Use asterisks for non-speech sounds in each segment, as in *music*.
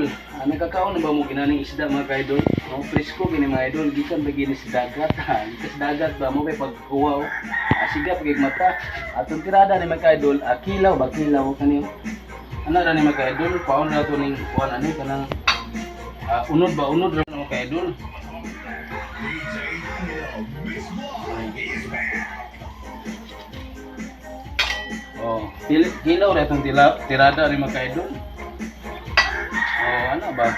idol, ah, nagkakaon na ba mo ginaning isda mga ka-idol? Oh, presko gini mga idol, gikan ba gini sa dagat *laughs* ha? Gikan sa dagat ba mo kay pagkuha oh. Ah, sigap kay mata. Atong tirada ni mga ka-idol, ah, kilaw ba kilaw kaniyo? Ano ra ni mga ka-idol, paon na to ning kuan ani kanang ah, unod ba unod ra mga ka-idol? Oh, kilaw ra itong tirada ni mga ka-idol. Oh, ano ba?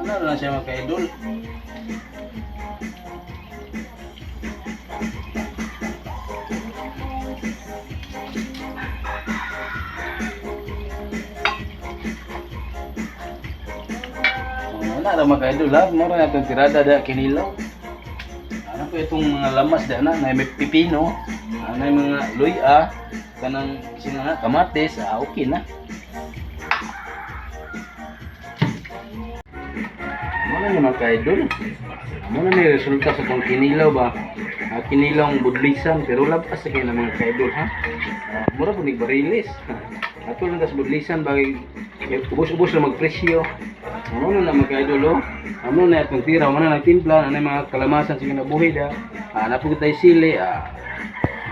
Ano na siya mga ka-idol? Oh, wala ra mga ka-idol ha. Mura na itong tirada da kinilaw. Ano po itong mga lamas da na, na may pipino, ah, na mga luya, kanang sino na, kamatis, ah, okay na. Muna ni mga ka-idol. Muna ni resulta sa itong kinilaw ba? Ah, kinilaw ang budlisan, pero labas sa ng mga ka-idol ha. Ah, mura po nagbarilis. *laughs* Ato lang tas budlisan bagay ubos-ubos na magpresyo. Ano na na mga ka-idol oh. Ano na itong tira, ano na nagtimpla, ano na yung mga kalamasan sa kinabuhi da. Ah, napugod tayo sili, ah,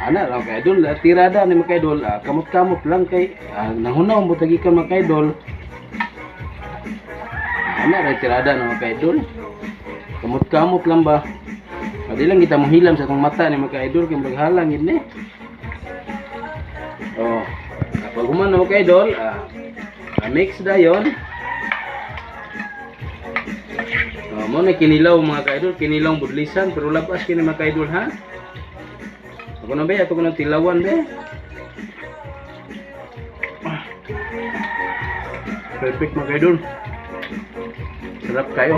ana lang kay idol ah, tirada ni mga idol ah, kamot-kamot lang kay ah, nahunaw mo tagi ka mga idol ana ra tirada ng mga idol kamot-kamot lang ba Adi lang kita mohilam sa tong mata ni mga idol kay maghalang gid ni oh kapag human na mga idol ah, ah, mix dayon Oh, mo na kinilaw mga ka-idol, kinilaw budlisan pero labas kini mga ka-idol ha. Ako na ba? Ako na tilawan ba? Perfect mga kaidol. Sarap kayo.